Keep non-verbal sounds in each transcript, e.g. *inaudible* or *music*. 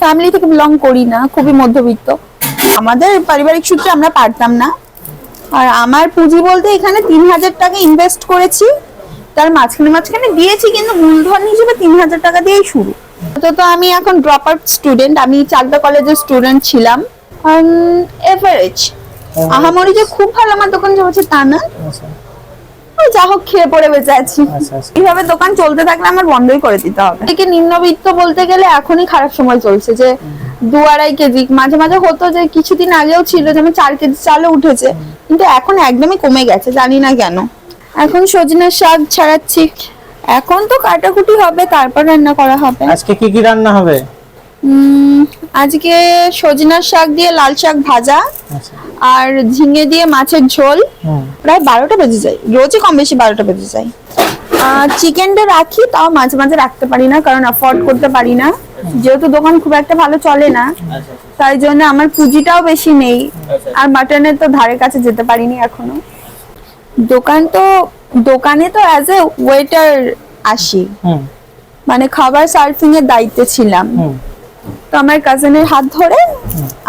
Family থেকে belong করি না খুবই মধ্যবিত্ত। আমাদের পারিবারিক সূত্রে আমরা পারতাম না। আর আমার পুঁজি বলতে এখানে তিন হাজার টাকা ইনভেস্ট করেছি। তার মাঝখানে মাঝখানে দিয়েছি কিন্তু মূলধন হিসেবে তিন হাজার টাকা দিয়েই শুরু। তো তো আমি এখন ড্রপ আউট স্টুডেন্ট আমি চাকদা কলেজের স্টুডেন্ট ছিলাম। এভারেজ আহামরি যে খুব ভালো আমার দোকান চলছে তা না। আচ্ছা। যা হোক খেয়ে পড়ে বেঁচে আছি। আচ্ছা আচ্ছা। এইভাবে দোকান চলতে থাকলে আমার বন্ধই করে দিতে হবে। থেকে নিম্নবিত্ত বলতে গেলে এখনই খারাপ সময় চলছে যে দু আড়াই কেজি মাঝে মাঝে হতো যে কিছুদিন আগেও ছিল যে আমি চার কেজি চালও উঠেছে কিন্তু এখন একদমই কমে গেছে জানি না কেন। এখন সজনের শাক ছাড়াচ্ছি। এখন তো কাটাকুটি হবে তারপর রান্না করা হবে। আজকে কি কি রান্না হবে? উম, আজকে সজনার শাক দিয়ে লাল শাক ভাজা। আচ্ছা। আর ঝিঙে দিয়ে মাছের ঝোল প্রায় বারোটা বেজে যায়। রোজই কম বেশি বারোটা বেজে যায়। চিকেনটা রাখি তাও মাঝে মাঝে রাখতে পারি না কারণ অ্যাফোর্ড করতে পারি না। যেহেতু দোকান খুব একটা ভালো চলে না তাই জন্য আমার পুঁজিটাও বেশি নেই। আর মাটনের তো ধারে কাছে যেতে পারিনি এখনও। দোকান তো দোকানে তো অ্যাজ এ ওয়েটার আসি। মানে খাবার সার্ভিং এর দায়িত্বে ছিলাম। তো আমার কাজিনের হাত ধরে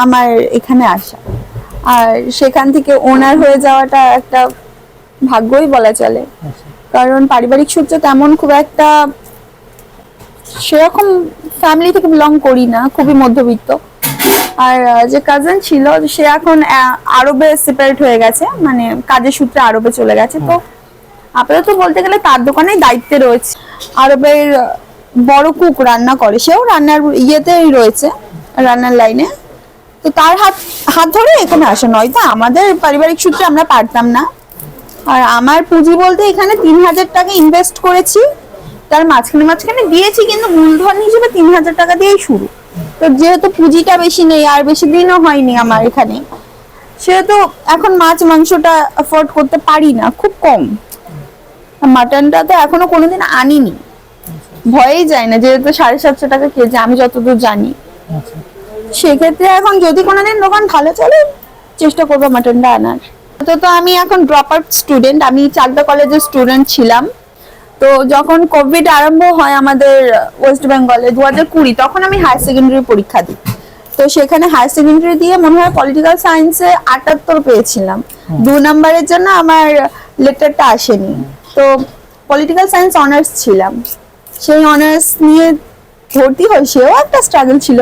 আমার এখানে আসা। আর সেখান থেকে ওনার হয়ে যাওয়াটা একটা ভাগ্যই বলা চলে। আচ্ছা। কারণ পারিবারিক সূত্রে তেমন খুব একটা সেরকম ফ্যামিলি থেকে বিলং করি না খুবই মধ্যবিত্ত। আর যে কাজিন ছিল সে এখন আরবে সেপারেট হয়ে গেছে মানে কাজের সূত্রে আরবে চলে গেছে। তো আপাতত বলতে গেলে তার দোকানেই দায়িত্বে রয়েছে। আরবের বড় কুক রান্না করে সেও রান্নার ইয়েতেই রয়েছে রান্নার লাইনে তো তার হাত হাত ধরে এখানে আসা নয়তো আমাদের পারিবারিক সূত্রে আমরা পারতাম না। আর আমার পুঁজি বলতে এখানে তিন হাজার টাকা ইনভেস্ট করেছি। তার মাঝখানে মাঝখানে দিয়েছি কিন্তু মূলধন হিসেবে তিন হাজার টাকা দিয়েই শুরু। তো যেহেতু পুঁজিটা বেশি নেই, আর বেশি দিনও হয়নি আমার এখানে, সেহেতু এখন মাছ মাংসটা অ্যাফোর্ড করতে পারি না, খুব কম। মাটনটা তো এখনও কোনোদিন আনিনি। ভয়েই যায় না, যেহেতু সাড়ে সাতশো টাকা কেজি, আমি যতদূর জানি। আচ্ছা। সেক্ষেত্রে এখন যদি কোনোদিন দোকান ভালো চলে চেষ্টা করব মাটনটা আনার। তো তো আমি এখন ড্রপ আউট স্টুডেন্ট আমি চাকদা কলেজের স্টুডেন্ট ছিলাম। তো যখন কোভিড আরম্ভ হয় আমাদের ওয়েস্ট বেঙ্গলে দু হাজার কুড়ি তখন আমি হায়ার সেকেন্ডারি পরীক্ষা দিই। তো সেখানে হায়ার সেকেন্ডারি দিয়ে মনে হয় পলিটিক্যাল সায়েন্সে আটাত্তর পেয়েছিলাম। দু নম্বরের জন্য আমার লেটারটা আসেনি। তো পলিটিক্যাল সায়েন্স অনার্স ছিলাম। সেই অনার্স নিয়ে ভর্তি হয় সেও একটা স্ট্রাগল ছিল।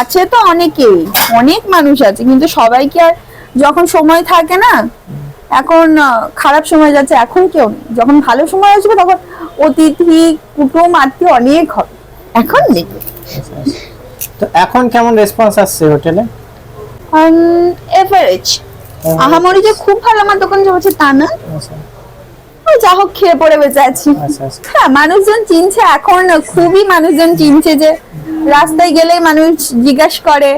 আছে তো অনেকেই অনেক মানুষ আছে কিন্তু সবাইকে আর যখন সময় থাকে না এখন খারাপ সময় যাচ্ছে এখন কেউ যখন ভালো সময় আসবে তখন অতিথি কুটুম আত্মীয় অনেক হবে। এখন নেই। তো এখন কেমন রেসপন্স আসছে হোটেলে এভারেজ আহামরি যে খুব ভালো আমার দোকান চলছে তা না। আচ্ছা। যা হোক খেয়ে পড়ে বেঁচে আছি। আচ্ছা আচ্ছা। হ্যাঁ মানুষজন চিনছে এখন খুবই মানুষজন চিনছে যে রাস্তায় গেলে মানুষ জিজ্ঞাসা করে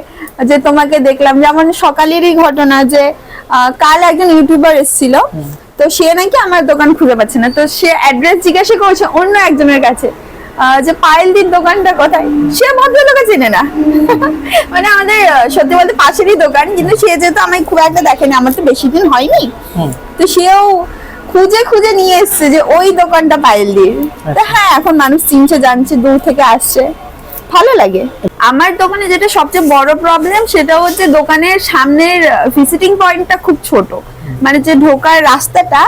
যে তোমাকে দেখলাম। যেমন সকালেরই ঘটনা যে কাল একজন ইউটিউবার এসেছিল তো সে নাকি আমার দোকান খুঁজে পাচ্ছে না। তো সে অ্যাড্রেস জিজ্ঞাসা করছে অন্য একজনের কাছে যে পায়েলদির দোকানটা কোথায়? সে ভদ্রলোকে চেনে না। *laughs* মানে আমাদের সত্যি বলতে পাশেরই দোকান কিন্তু সে যেহেতু আমায় খুব একটা দেখেনি আমার তো বেশি দিন হয়নি। তো সেও খুঁজে খুঁজে নিয়ে এসছে যে ওই দোকানটা পায়েলদির। তো হ্যাঁ এখন মানুষ চিনছে জানছে দূর থেকে আসছে। ভালো লাগে। আমার দোকানে যেটা সবচেয়ে বড় প্রবলেম সেটা হচ্ছে দোকানের সামনের ভিজিটিং পয়েন্টটা খুব ছোট। মানে যে ঢোকার রাস্তাটা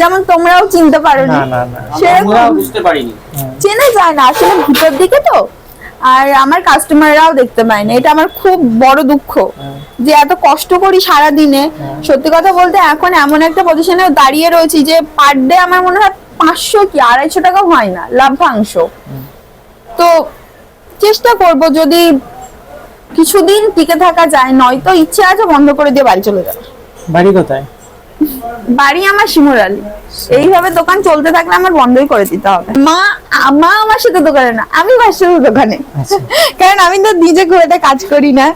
যেমন তোমরাও চিনতে পারো না না না সেরকম আমরা বুঝতে পারিনি। চেনা যায় না আসলে ভিতর দিকে তো। আর আমার কাস্টমাররাও দেখতে পায় না। এটা আমার খুব বড় দুঃখ। যে এত কষ্ট করি সারা দিনে সত্যি কথা বলতে এখন এমন একটা পজিশনে দাঁড়িয়ে রয়েছি যে পার ডে আমার মনে হয় পাঁচশো কি আড়াইশো টাকা হয় না লাভ্যাংশ। তো চেষ্টা করব যদি কিছুদিন টিকে থাকা যায় নয়তো ইচ্ছে আছে বন্ধ করে দিয়ে বাড়ি চলে যাবে বাড়ি কোথায়? বাড়ি আমার শিমুরালি এইভাবে দোকান চলতে থাকলে আমার বন্ধই করে দিতে হবে। মা মা আমার সাথে দোকানে না আমি মার সাথে দোকানে। আচ্ছা। কারণ আমি তো নিজে খুব একটা কাজ করি না।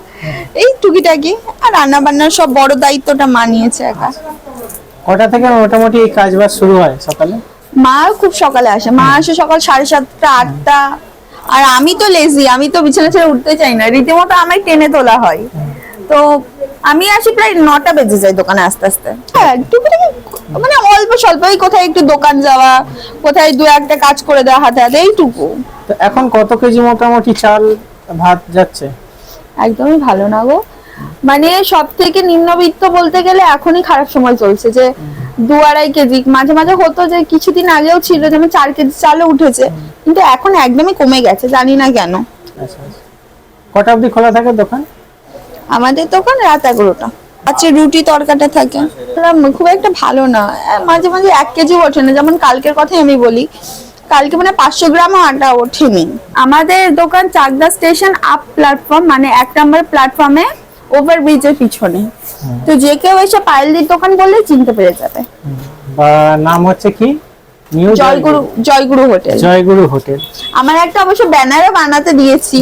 এই টুকিটাকি আর রান্না বান্নার সব বড় দায়িত্বটা মা নিয়েছে একা। কটা থেকে মোটামুটি এই কাজ বাজ শুরু হয় সকালে? মা খুব সকালে আসে। মা আসে সকাল সাড়ে সাতটা আটটা। আর আমি তো লেজি আমি তো বিছানা ছেড়ে উঠতে চাই না রীতিমতো আমায় টেনে তোলা হয়। তো আমি আসি প্রায় নটা বেজে যায় দোকানে আস্তে আস্তে। হ্যাঁ টুকিটাকি মানে অল্প স্বল্প এই কোথায় একটু দোকান যাওয়া কোথায় দু একটা কাজ করে দেওয়া হাতে হাতে এইটুকু। তো এখন কত কেজি মোটামুটি চাল ভাত যাচ্ছে? একদমই ভালো না গো। মানে সব থেকে নিম্নবিত্ত বলতে গেলে এখনই খারাপ সময় চলছে যে দু আড়াই কেজি। মাঝে মাঝে হতো যে কিছুদিন আগেও ছিল যেমন চার কেজি চালও উঠেছে। কিন্তু এখন একদমই কমে গেছে জানি না কেন। আচ্ছা আচ্ছা। কটা অবধি খোলা থাকে দোকান? আমাদের দোকান রাত এগারোটা। আচ্ছা রুটি তরকাটা থাকে। খুব একটা ভালো না। মাঝে মাঝে এক কেজি ওঠে না। যেমন কালকের কথাই আমি বলি কালকে মানে পাঁচশো গ্রামও আটা ওঠেনি। আমাদের দোকান চাকদা স্টেশন আপ প্ল্যাটফর্ম মানে এক নম্বর প্ল্যাটফর্মে ওভার ব্রিজের পিছনে। তো যে কেউ এসে পায়েলদির দোকান বললেই চিনতে পেরে যাবে। নাম হচ্ছে কি? জয়গুরু জয়গুরু হোটেল। জয়গুরু হোটেল। আমার একটা অবশ্য ব্যানারও বানাতে দিয়েছি।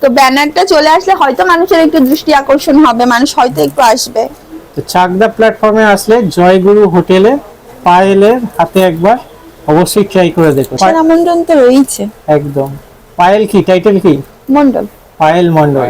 তো ব্যানারটা চলে আসলে হয়তো মানুষের একটু দৃষ্টি আকর্ষণ হবে মানুষ হয়তো একটু আসবে। তো চাকদা প্ল্যাটফর্মে আসলে জয়গুরু হোটেলে পায়েলের হাতে একবার অবশ্যই ট্রাই করে দেখো। সেরা আমন্ত্রণ তো রয়েছে। একদম। পায়েল কি? টাইটেল কি? মন্ডল। পায়েল মন্ডল।